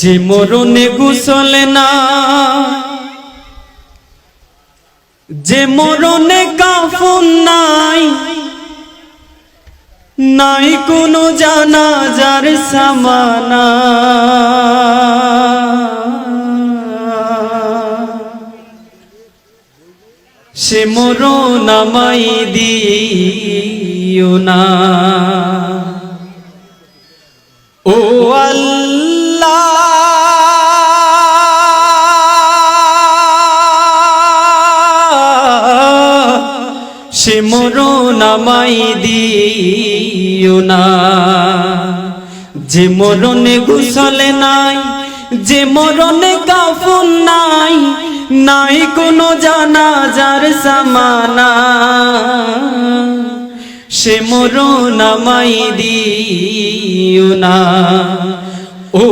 যে মরণে গুসল না, যে মরণে কাফন নাই নাই কোনো জানাজার সামানা। সে মরণ আমায় দিও না। সে মরণ দিও না। যে মরণে ঘুষলে নাই, যে মরণে কাফন নাই নাই কোনো জানাজার সামানা সে মরণ আমায় দিও না। ও